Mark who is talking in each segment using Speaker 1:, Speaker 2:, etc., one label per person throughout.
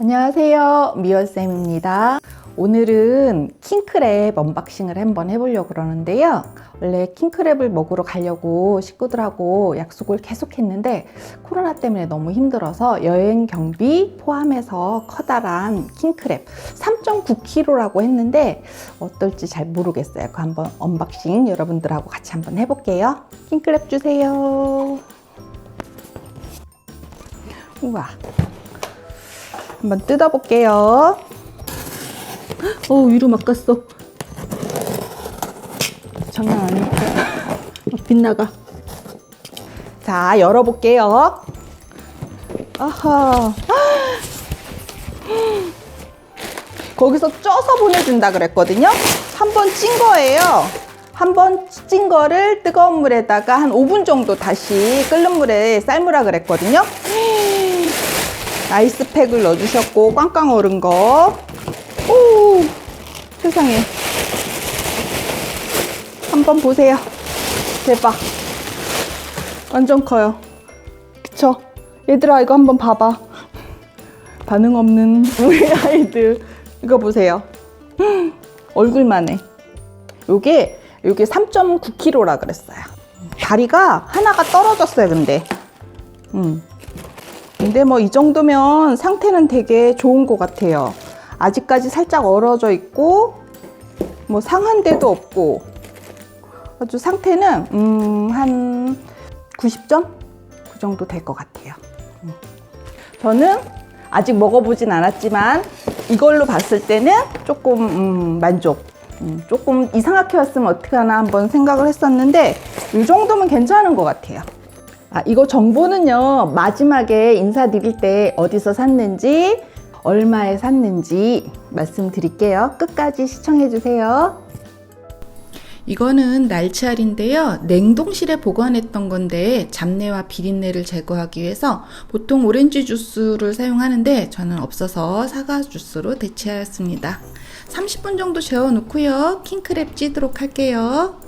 Speaker 1: 안녕하세요. 미연쌤입니다. 오늘은 킹크랩 언박싱을 한번 해보려고 그러는데요. 원래 킹크랩을 먹으러 가려고 식구들하고 약속을 계속 했는데 코로나 때문에 너무 힘들어서 여행 경비 포함해서 커다란 킹크랩 3.9kg라고 했는데 어떨지 잘 모르겠어요. 그 한번 언박싱 여러분들하고 같이 한번 해볼게요. 킹크랩 주세요. 우와. 한번 뜯어볼게요. 어, 위로 막 갔어. 장난 아니야. 빗나가. 자, 열어볼게요. 아하. 거기서 쪄서 보내준다 그랬거든요. 한 번 찐 거예요. 한 번 찐 거를 뜨거운 물에다가 한 5분 정도 다시 끓는 물에 삶으라 그랬거든요. 아이스팩을 넣어주셨고 꽝꽝 얼은 거. 오, 세상에. 한번 보세요. 대박. 완전 커요. 그쵸? 얘들아, 이거 한번 봐봐. 반응 없는 우리 아이들. 이거 보세요. 얼굴만 해. 요게, 요게 3.9kg라 그랬어요. 다리가 하나가 떨어졌어요, 근데. 음. 근데 뭐 이 정도면 상태는 되게 좋은 것 같아요. 아직까지 살짝 얼어져 있고, 뭐 상한 데도 없고, 아주 상태는, 음, 한 90점? 그 정도 될 것 같아요. 음. 저는 아직 먹어보진 않았지만, 이걸로 봤을 때는 조금, 음, 만족. 음, 조금 이상하게 왔으면 어떡하나 한번 생각을 했었는데, 이 정도면 괜찮은 것 같아요. 아, 이거 정보는요, 마지막에 인사드릴 때 어디서 샀는지, 얼마에 샀는지 말씀드릴게요. 끝까지 시청해주세요. 이거는 날치알인데요. 냉동실에 보관했던 건데 잡내와 비린내를 제거하기 위해서 보통 오렌지 주스를 사용하는데 저는 없어서 사과 주스로 대체하였습니다. 30분 정도 재워 놓고요. 킹크랩 찌도록 할게요.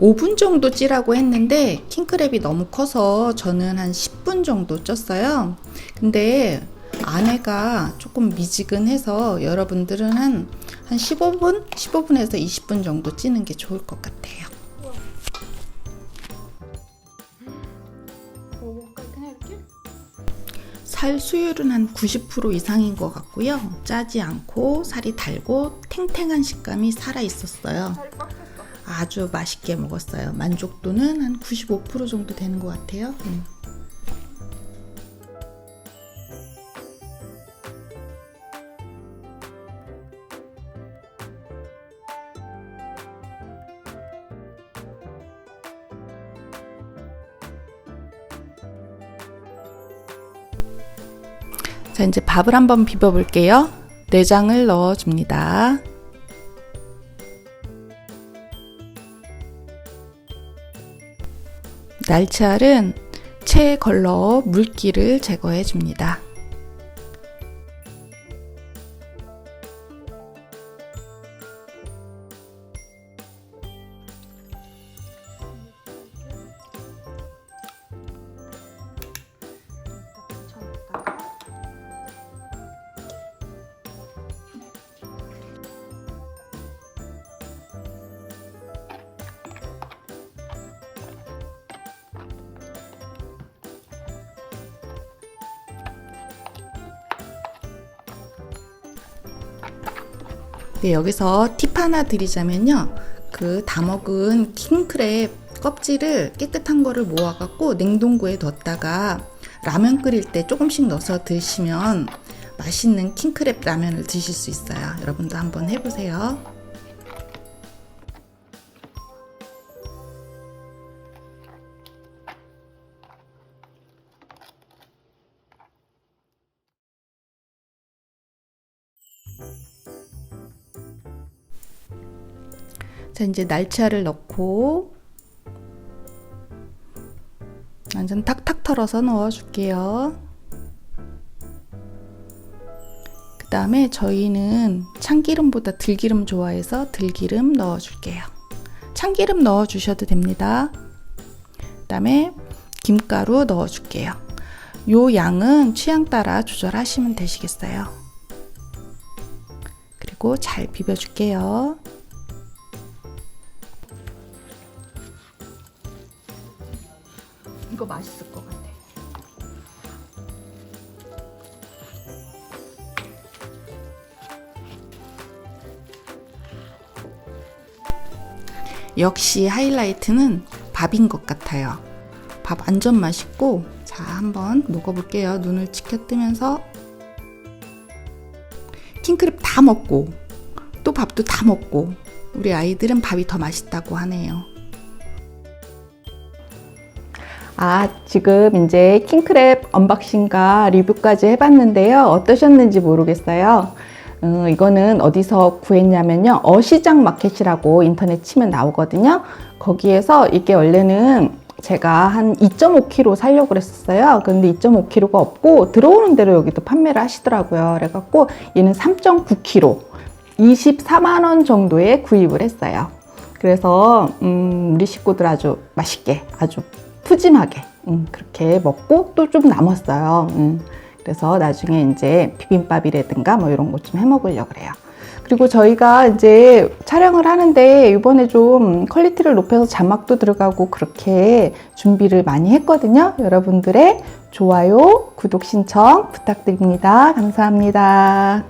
Speaker 1: 5분 정도 찌라고 했는데 킹크랩이 너무 커서 저는 한 10분 정도 쪘어요. 근데 안에가 조금 미지근해서 여러분들은 한, 한 15분? 15분에서 20분 정도 찌는 게 좋을 것 같아요. 살 수율은 한 90% 이상인 것 같고요. 짜지 않고 살이 달고 탱탱한 식감이 살아 있었어요. 아주 맛있게 먹었어요. 만족도는 한 95% 정도 되는 것 같아요. 음. 자, 이제 밥을 한번 비벼 볼게요. 내장을 넣어 줍니다. 날치알은 체에 걸러 물기를 제거해 줍니다. 네, 여기서 팁 하나 드리자면요. 그다 먹은 킹크랩 껍질을 깨끗한 거를 모아갖고 냉동고에 뒀다가 라면 끓일 때 조금씩 넣어서 드시면 맛있는 킹크랩 라면을 드실 수 있어요. 여러분도 한번 해보세요. 자, 이제 날치알을 넣고 완전 탁탁 털어서 넣어줄게요. 그 다음에 저희는 참기름보다 들기름 좋아해서 들기름 넣어줄게요. 참기름 넣어주셔도 됩니다. 그 다음에 김가루 넣어줄게요. 요 양은 취향 따라 조절하시면 되시겠어요. 그리고 잘 비벼줄게요. 이거 맛있을 것 같아. 역시 하이라이트는 밥인 것 같아요. 밥 완전 맛있고, 자, 한번 먹어볼게요. 눈을 치켜뜨면서. 킹크랩 다 먹고, 또 밥도 다 먹고, 우리 아이들은 밥이 더 맛있다고 하네요. 아, 지금 이제 킹크랩 언박싱과 리뷰까지 해봤는데요. 어떠셨는지 모르겠어요. 음, 이거는 어디서 구했냐면요. 어시장 마켓이라고 인터넷 치면 나오거든요. 거기에서 이게 원래는 제가 한 2.5kg 살려고 그랬었어요. 근데 2.5kg가 없고 들어오는 대로 여기도 판매를 하시더라고요. 그래갖고 얘는 3.9kg, 24만 원 정도에 구입을 했어요. 그래서 음, 우리 식구들 아주 맛있게, 아주 푸짐하게 음, 그렇게 먹고 또 좀 남았어요. 음. 그래서 나중에 이제 비빔밥이라든가 뭐 이런 것 좀 해 먹으려고 그래요. 그리고 저희가 이제 촬영을 하는데 이번에 좀 퀄리티를 높여서 자막도 들어가고 그렇게 준비를 많이 했거든요. 여러분들의 좋아요, 구독 신청 부탁드립니다. 감사합니다.